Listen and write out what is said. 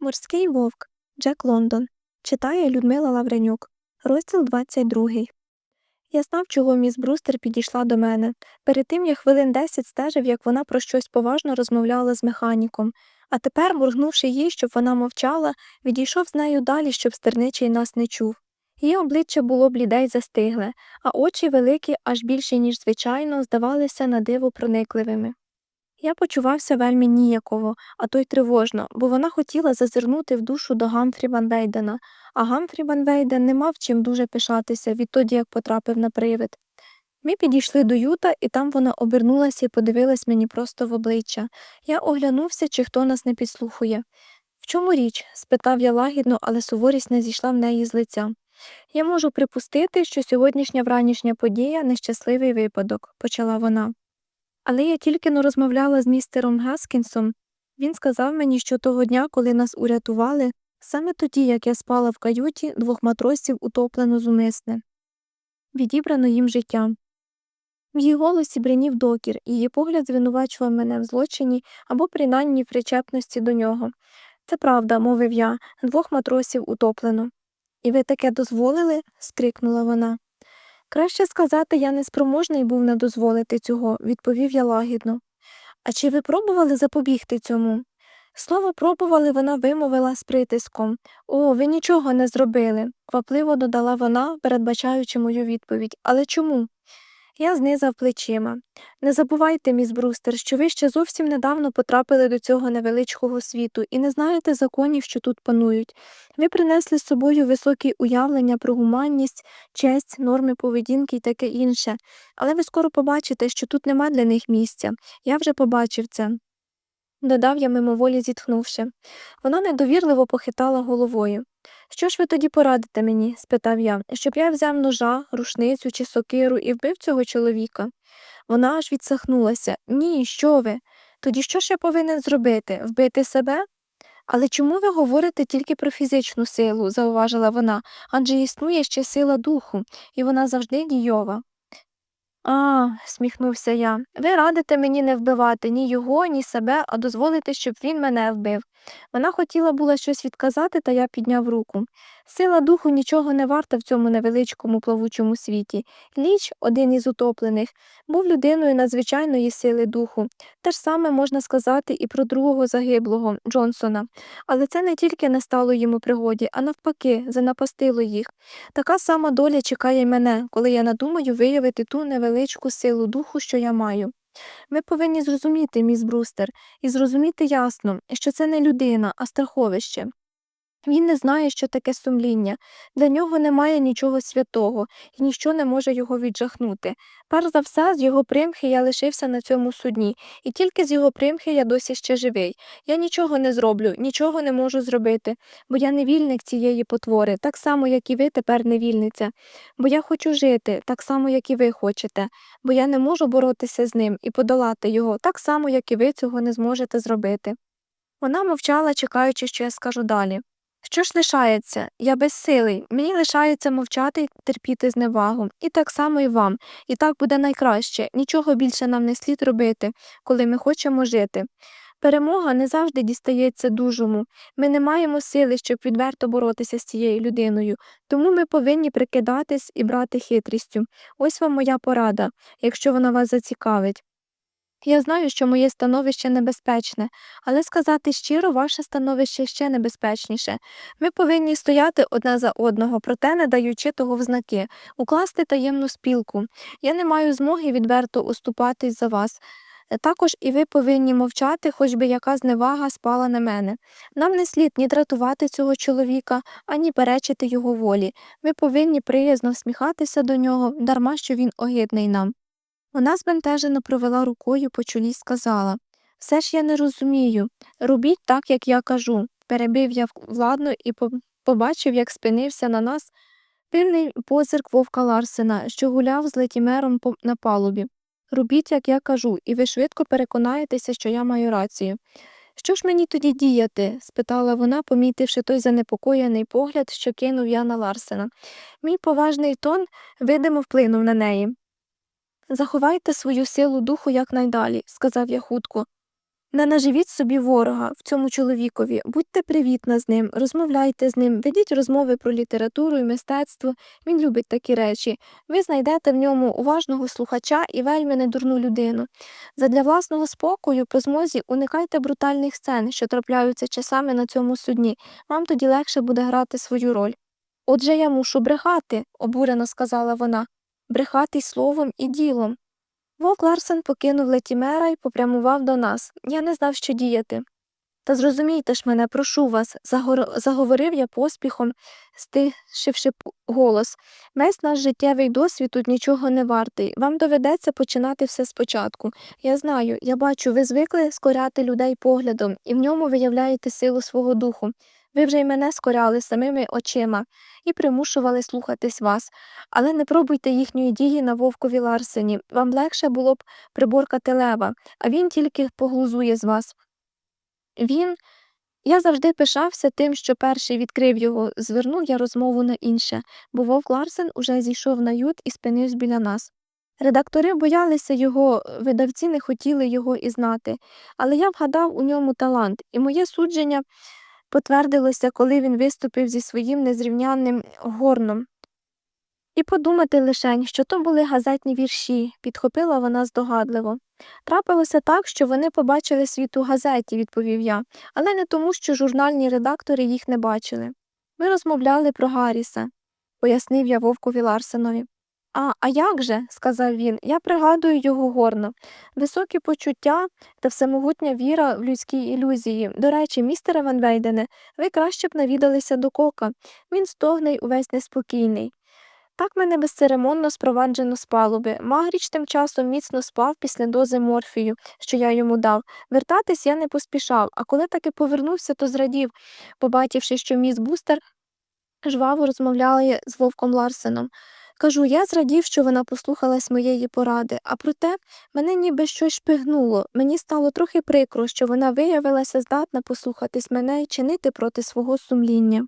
Морський вовк Джек Лондон читає Людмила Лавренюк. Розділ 22. Я знав, чого міс Брустер підійшла до мене. Перед тим я хвилин десять стежив, як вона про щось поважно розмовляла з механіком, а тепер, моргнувши їй, щоб вона мовчала, відійшов з нею далі, щоб стерничий нас не чув. Її обличчя було бліде й застигле, а очі великі, аж більші, ніж звичайно, здавалися на диво проникливими. Я почувався вельми ніяково, а то й тривожно, бо вона хотіла зазирнути в душу до Гамфрі Ван Вейдена, а Гамфрі Ван Вейден не мав чим дуже пишатися відтоді, як потрапив на привид. Ми підійшли до Юта, і там вона обернулася і подивилась мені просто в обличчя. Я оглянувся, чи хто нас не підслухує. В чому річ? спитав я лагідно, але суворість не зійшла в неї з лиця. Я можу припустити, що сьогоднішня вранішня подія нещасливий випадок, почала вона. Але я тільки но розмовляла з містером Гаскінсом. Він сказав мені, що того дня, коли нас урятували, саме тоді, як я спала в каюті, двох матросів утоплено зумисне. Відібрано їм життя. В її голосі бринів докір, її погляд звинувачував мене в злочині або принаймні в причепності до нього. Це правда, мовив я, двох матросів утоплено. І ви таке дозволили? скрикнула вона. Краще сказати, я неспроможний був не дозволити цього, відповів я лагідно. А чи ви пробували запобігти цьому? Слово пробували вона вимовила з притиском. О, ви нічого не зробили, квапливо додала вона, передбачаючи мою відповідь. Але чому? Я знизав плечима. Не забувайте, міс Брустер, що ви ще зовсім недавно потрапили до цього невеличкого світу і не знаєте законів, що тут панують. Ви принесли з собою високі уявлення про гуманність, честь, норми поведінки і таке інше, але ви скоро побачите, що тут нема для них місця. Я вже побачив це. Додав я мимоволі зітхнувши. Вона недовірливо похитала головою. Що ж ви тоді порадите мені? спитав я, щоб я взяв ножа, рушницю чи сокиру і вбив цього чоловіка. Вона аж відсахнулася. Ні, що ви? Тоді що ж я повинен зробити? Вбити себе? Але чому ви говорите тільки про фізичну силу, зауважила вона, адже існує ще сила духу, і вона завжди дійова. А, сміхнувся я. Ви радите мені не вбивати ні його, ні себе, а дозволите, щоб він мене вбив. Вона хотіла була щось відказати, та я підняв руку. Сила духу нічого не варта в цьому невеличкому плавучому світі. Ліч, один із утоплених, був людиною надзвичайної сили духу. Те ж саме можна сказати і про другого загиблого Джонсона. Але це не тільки не стало йому пригоді, а навпаки, занапастило їх. Така сама доля чекає мене, коли я надумаю виявити ту невеличку силу духу, що я маю. Ви повинні зрозуміти, міс Брустер, і зрозуміти ясно, що це не людина, а страховище. Він не знає, що таке сумління, для нього немає нічого святого, і ніщо не може його віджахнути. Перш за все, з його примхи я лишився на цьому судні, і тільки з його примхи я досі ще живий. Я нічого не зроблю, нічого не можу зробити, бо я невільник цієї потвори, так само, як і ви тепер невільниця. Бо я хочу жити, так само, як і ви хочете, бо я не можу боротися з ним і подолати його, так само, як і ви цього не зможете зробити. Вона мовчала, чекаючи, що я скажу далі. Що ж лишається? Я безсилий. Мені лишається мовчати й терпіти зневагу. І так само і вам. І так буде найкраще. Нічого більше нам не слід робити, коли ми хочемо жити. Перемога не завжди дістається дужому. Ми не маємо сили, щоб відверто боротися з цією людиною, тому ми повинні прикидатись і брати хитрістю. Ось вам моя порада, якщо вона вас зацікавить. Я знаю, що моє становище небезпечне, але сказати щиро, ваше становище ще небезпечніше. Ми повинні стояти одне за одного, проте не даючи того в знаки, укласти таємну спілку. Я не маю змоги відверто уступатись за вас. Також і ви повинні мовчати, хоч би яка зневага спала на мене. Нам не слід ні дратувати цього чоловіка, ані перечити його волі. Ми повинні приязно всміхатися до нього, дарма що він огидний нам. Вона збентежено провела рукою по чолі й сказала Все ж я не розумію. Робіть так, як я кажу. Перебив я владно і побачив, як спинився на нас пильний позирк вовка Ларсена, що гуляв з летімером на палубі. Робіть, як я кажу, і ви швидко переконаєтеся, що я маю рацію. Що ж мені тоді діяти? спитала вона, помітивши той занепокоєний погляд, що кинув я на Ларсена. Мій поважний тон видимо вплинув на неї. Заховайте свою силу духу якнайдалі, сказав я хутко. Не наживіть собі ворога в цьому чоловікові, будьте привітна з ним, розмовляйте з ним, ведіть розмови про літературу і мистецтво. Він любить такі речі. Ви знайдете в ньому уважного слухача і вельми недурну людину. Задля власного спокою, по змозі, уникайте брутальних сцен, що трапляються часами на цьому судні. Вам тоді легше буде грати свою роль. Отже, я мушу брехати, обурено сказала вона, брехати словом і ділом. Вовк Ларсен покинув Летімера і попрямував до нас. Я не знав, що діяти. Та зрозумійте ж мене, прошу вас, загор... заговорив я поспіхом, стишивши голос. Весь наш життєвий досвід тут нічого не вартий. Вам доведеться починати все спочатку. Я знаю, я бачу, ви звикли скоряти людей поглядом, і в ньому виявляєте силу свого духу. Ви вже й мене скоряли самими очима і примушували слухатись вас, але не пробуйте їхньої дії на вовкові Ларсені. Вам легше було б приборкати лева, а він тільки поглузує з вас. Він. Я завжди пишався тим, що перший відкрив його, звернув я розмову на інше, бо вовк Ларсен уже зійшов на ют і спинився біля нас. Редактори боялися його, видавці не хотіли його і знати, але я вгадав у ньому талант, і моє судження потвердилося, коли він виступив зі своїм незрівнянним горном. І подумати лишень, що то були газетні вірші, підхопила вона здогадливо. Трапилося так, що вони побачили світ у газеті, відповів я, але не тому, що журнальні редактори їх не бачили. Ми розмовляли про Гарріса, пояснив я Вовкові Ларсенові. А, а як же, сказав він, я пригадую його горно. Високі почуття та всемогутня віра в людські ілюзії. До речі, містере Ван Вейдене, ви краще б навідалися до кока. Він стогне й увесь неспокійний. Так мене безцеремонно спроваджено з палуби. Магріч тим часом міцно спав після дози морфію, що я йому дав. Вертатись я не поспішав, а коли таки повернувся, то зрадів, побачивши, що міс Бустер жваво розмовляє з Вовком Ларсеном. Кажу, я зрадів, що вона послухалась моєї поради, а проте мене ніби щось шпигнуло. Мені стало трохи прикро, що вона виявилася здатна послухатись мене і чинити проти свого сумління.